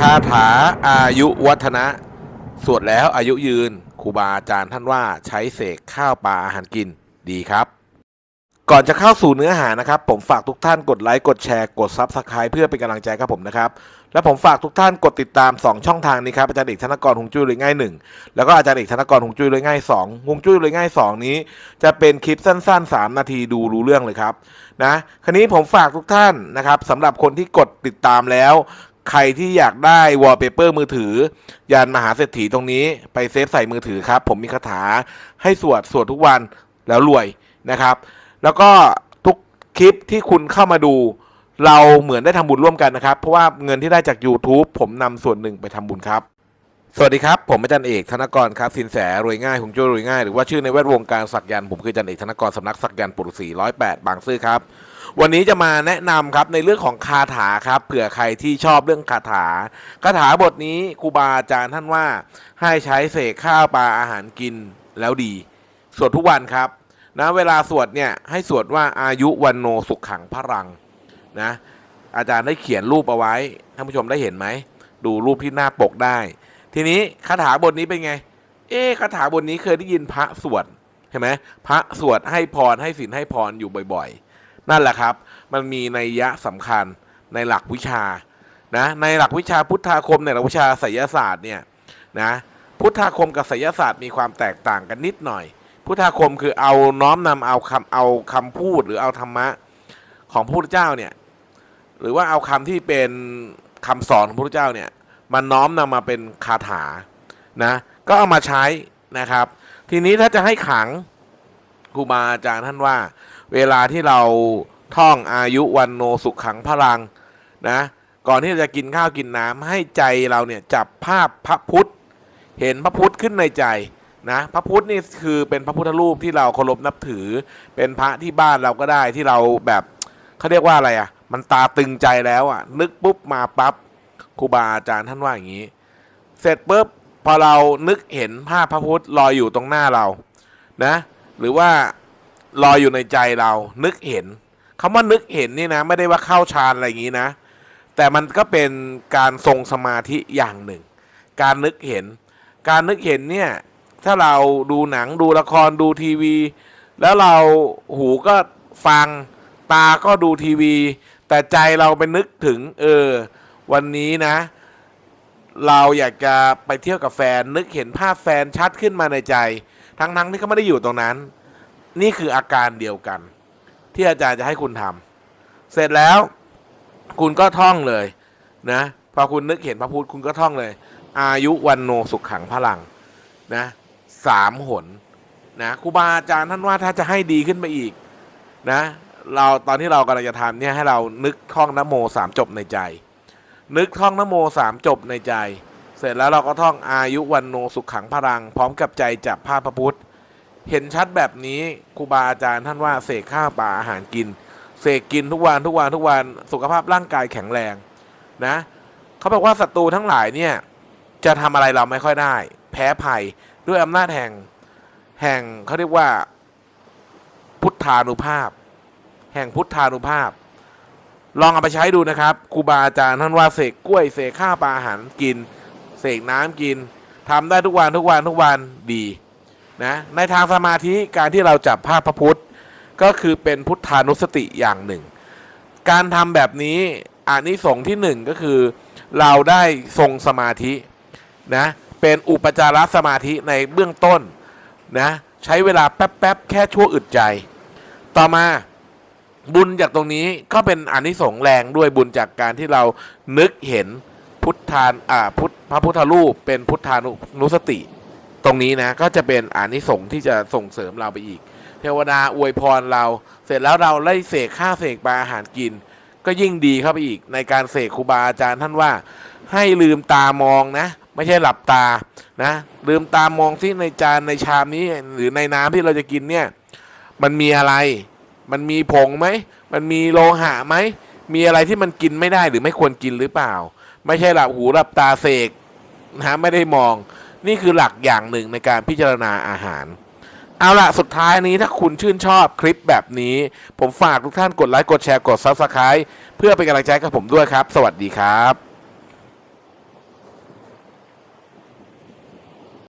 คาถาอายุวัฒนะ สวดแล้วอายุยืนครูบาอาจารย์ท่านว่าใช้เสกข้าวปลาอาหารกินดีครับ ก่อนจะเข้าสู่เนื้อหานะครับ ผมฝากทุกท่านกดไลค์กดแชร์กดซับสไคร b e เพื่อเป็นกำลังใจครับผมนะครับ และผมฝากทุกท่านกดติดตาม 2 ช่องทางนี้ครับอาจารย์เอกธนกรหงจุ้ยเลยง่ายหนึ่งแล้วก็อาจารย์เอกธนกรหงจุ้ยเลยง่ายสองหงจุ้ยเลยง่ายสองนี้ จะเป็นคลิปสั้น ๆ 3 นาทีดูรู้เรื่องเลยครับนะคราวนี้ผมฝากทุกท่านนะครับสำหรับคนที่กดติดตามแล้ว ใครที่อยากได้วอลเปเปอร์มือถือ ยานมหาเศรษฐีตรงนี้ไปเซฟใส่มือถือครับ ผมมีคาถาให้สวด สวดทุกวันแล้วรวยนะครับ แล้วก็ทุกคลิปที่คุณเข้ามาดู เราเหมือนได้ทำบุญร่วมกันนะครับ เพราะว่าเงินที่ได้จาก YouTube ผมนำส่วนหนึ่งไปทำบุญครับสวัสดีครับ ผมอาจารย์เอกธนกรครับสินแสรวยง่ายหงจุ้ยรวยง่าย หรือว่าชื่อในแวดวงการสักยันต์ผมคืออาจารย์เอกธนกรสำนักสักยันต์ปุรุษีร้อยแปดบางซื่อครับ วันนี้จะมาแนะนำครับในเรื่องของคาถาครับเผื่อใครที่ชอบเรื่องคาถาคาถาบทนี้ครูบาอาจารย์ท่านว่า ให้ใช้เสกข้าวปลาอาหารกินแล้วดี สวดทุกวันครับนะเวลาสวดเนี่ยให้สวดว่าอายุวันโนสุขขังพรังนะอาจารย์ได้เขียนรูปเอาไว้ท่านผู้ชมได้เห็นไหมดูรูปที่หน้าปกได้ ทีนี้คาถาบทนี้เป็นไง เอ๊คาถาบทนี้เคยได้ยินพระสวดเห็นไหมพระสวดให้พรให้ศีลให้พรอยู่บ่อยๆ นั่นแหละครับ มันมีนัยยะสำคัญในหลักวิชานะในหลักวิชาพุทธาคมในหลักวิชาไสยศาสตร์เนี่ยนะพุทธาคมกับไสยศาสตร์มีความแตกต่างกันนิดหน่อย พุทธาคมคือเอาน้อมนำเอาคำเอาคำพูดหรือเอาธรรมะของพระพุทธเจ้าเนี่ยหรือว่าเอาคำที่เป็นคำสอนของพระพุทธเจ้าเนี่ยมันน้อมนำมาเป็นคาถานะก็เอามาใช้นะครับ ทีนี้ถ้าจะให้ขังครูบาอาจารย์ท่านว่า เวลาที่เราท่องอายุวันโนสุขขังพลังนะก่อนที่จะกินข้าวกินน้ำให้ใจเราเนี่ยจับภาพพระพุทธ เห็นพระพุทธขึ้นในใจนะพระพุทธนี่คือเป็นพระพุทธรูปที่เราเคารพนับถือ เป็นพระที่บ้านเราก็ได้ที่เราแบบเขาเรียกว่าอะไรอะ มันตาตึงใจแล้วอะ นึกปุ๊บมาปั๊บครูบาอาจารย์ท่านว่าอย่างนี้ เสร็จปุ๊บพอเรานึกเห็นภาพพระพุทธลอยอยู่ตรงหน้าเรานะ หรือว่า ลอยอยู่ในใจเรา นึกเห็นคำว่านึกเห็นนี่นะ ไม่ได้ว่าเข้าฌานอะไรอย่างนี้นะ แต่มันก็เป็นการทรงสมาธิอย่างหนึ่ง การนึกเห็น การนึกเห็นเนี่ย ถ้าเราดูหนังดูละครดูทีวี แล้วเราหูก็ฟังตาก็ดูทีวี แต่ใจเราไปนึกถึง เออ วันนี้นะ เราอยากจะไปเที่ยวกับแฟน นึกเห็นภาพแฟนชัดขึ้นมาในใจ ทั้งๆที่เขาไม่ได้อยู่ตรงนั้น นี่คืออาการเดียวกัน ที่อาจารย์จะให้คุณทำเสร็จแล้ว คุณก็ท่องเลยนะพอคุณนึกเห็นพระพุทธคุณก็ท่องเลย อายุวันโนสุขขังพลังนะสามหนนะครูบาอาจารย์ท่านว่าถ้าจะให้ดีขึ้นไปอีกนะเราตอนที่เรากำลังจะทำเนี่ยให้เรานึกท่องนโมสามจบในใจ นึกท่องนโมสามจบในใจ เสร็จแล้วเราก็ท่องอายุวันโนสุขขังพลัง พร้อมกับใจจับภาพพระพุทธ เห็นชัดแบบนี้ครูบาอาจารย์ท่านว่าเสกข้าวปลาอาหารกิน เสกกินทุกวันทุกวันทุกวันสุขภาพร่างกายแข็งแรงนะเขาบอกว่าศัตรูทั้งหลายเนี่ยจะทำอะไรเราไม่ค่อยได้ แพ้ภัยด้วยอำนาจแห่งแห่งเขาเรียกว่า พุทธานุภาพ แห่งพุทธานุภาพ ลองเอาไปใช้ดูนะครับครูบาอาจารย์ท่านว่าเสกกล้วยเสกข้าวปลาอาหารกิน เสกน้ำกินทำได้ทุกวันทุกวันทุกวันดี นะในทางสมาธิการที่เราจับภาพพระพุทธ ก็คือเป็นพุทธานุสติอย่างหนึ่ง การทำแบบนี้อานิสงส์ที่หนึ่งก็คือ เราได้ทรงสมาธินะเป็นอุปจารสมาธิในเบื้องต้นนะใช้เวลาแป๊บๆแค่ชั่วอึดใจ ต่อมาบุญจากตรงนี้ก็เป็นอานิสงส์แรงด้วยบุญจากการที่เรานึกเห็นพุทธานอ่าพุทธพระพุทธรูปเป็นพุทธานุนุสติ ตรงนี้นะก็จะเป็นอานิสงส์ที่จะส่งเสริมเราไปอีก เทวดาอวยพรเรา เสร็จแล้วเราไล่เสกข้าวเสกปลาอาหารกิน ก็ยิ่งดีเข้าไปอีกในการเสกครูบาอาจารย์ท่านว่า ให้ลืมตามองนะ ไม่ใช่หลับตานะลืมตามองที่ในจานในชามนี้หรือในน้ำที่เราจะกินเนี่ยมันมีอะไร มันมีผงไหม มันมีโลหะไหม มีอะไรที่มันกินไม่ได้หรือไม่ควรกินหรือเปล่า ไม่ใช่หลับหูหลับตาเสกนะไม่ได้มอง นี่คือหลักอย่างหนึ่งในการพิจารณาอาหาร เอาละสุดท้ายนี้ถ้าคุณชื่นชอบคลิปแบบนี้ ผมฝากทุกท่านกดไลค์กดแชร์กด Subscribe เพื่อเป็นกำลังใจกับผมด้วยครับ สวัสดีครับ